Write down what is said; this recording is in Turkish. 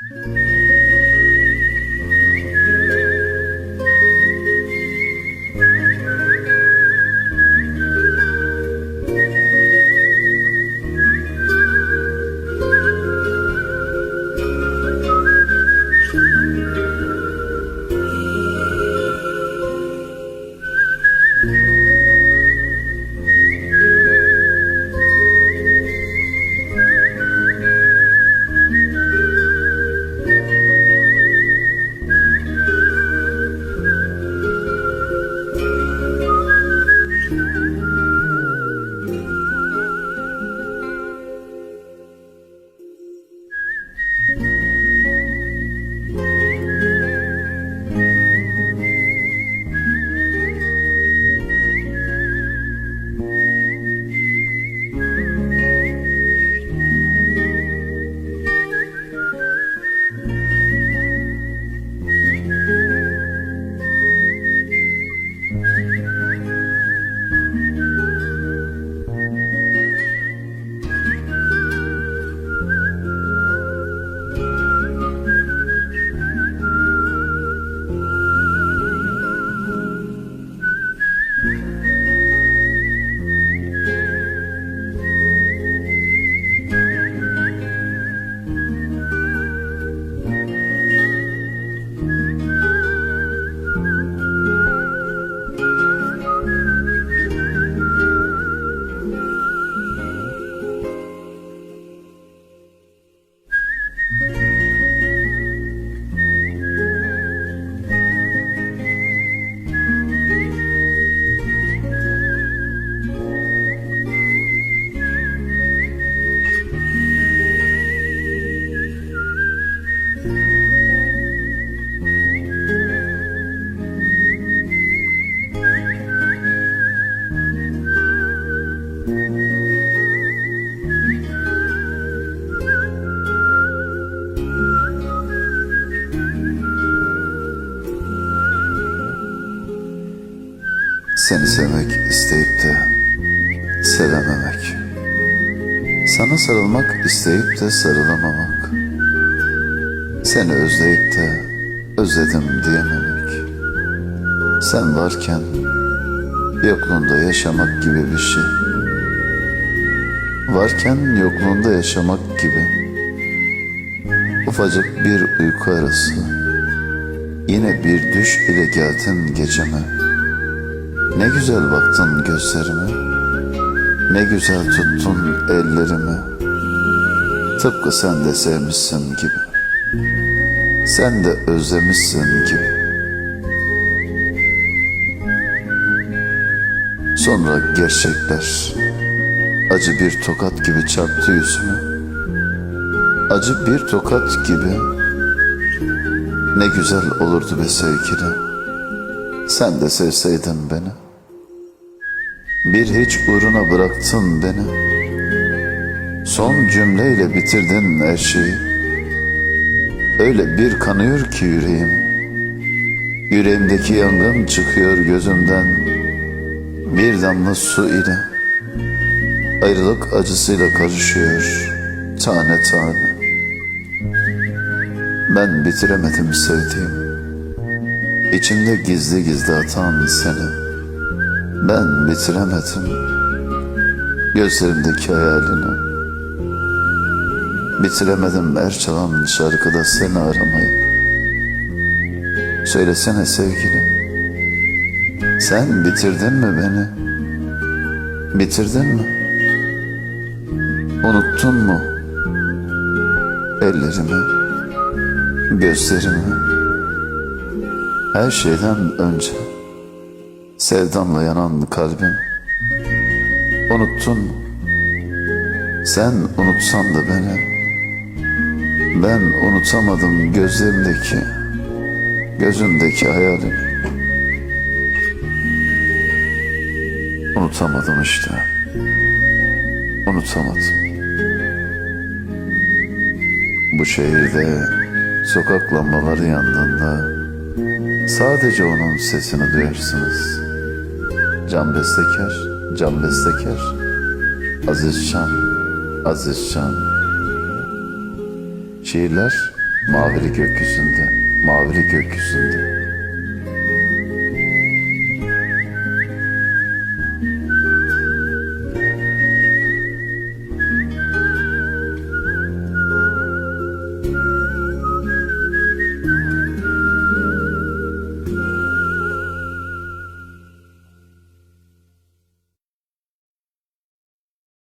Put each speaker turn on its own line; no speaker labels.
Thank you. Seni sevmek isteyip de sevememek. Sana sarılmak isteyip de sarılamamak. Seni özleyip de özledim diyememek. Sen varken yokluğunda yaşamak gibi bir şey. Varken yokluğunda yaşamak gibi. Ufacık bir uyku arası. Yine bir düş ile geldin geceme. Ne güzel baktın gözlerime, ne güzel tuttun ellerimi. Tıpkı sen de sevmişsin gibi, sen de özlemişsin gibi. Sonra gerçekler acı bir tokat gibi çarptı yüzüme. Acı bir tokat gibi ne güzel olurdu be sevgilim. Sen de sevseydin beni. Bir hiç uğruna bıraktın beni. Son cümleyle bitirdin her şeyi. Öyle bir kanıyor ki yüreğim. Yüreğimdeki yangın çıkıyor gözümden. Bir damla su ile. Ayrılık acısıyla karışıyor tane tane. Ben bitiremedim sevdiğim. İçimde gizli gizli atan seni Ben bitiremedim Gözlerimdeki hayalini Bitiremedim her çalan şarkıda seni aramayı Söylesene sevgilim Sen bitirdin mi beni? Bitirdin mi? Unuttun mu? Ellerimi, gözlerimi, her şeyden önce sevdamla yanan kalbim. Unuttun? Sen unutsan da beni. Ben unutamadım gözlerimdeki gözümdeki hayalim unutamadım işte. Unutamadım. Bu şehirde sokak lambaları yandığında Sadece onun sesini duyarsınız. Can bestekar, can bestekar. Aziz Şan, Aziz Şan. Şiirler Mavili gökyüzünde, mavili gökyüzünde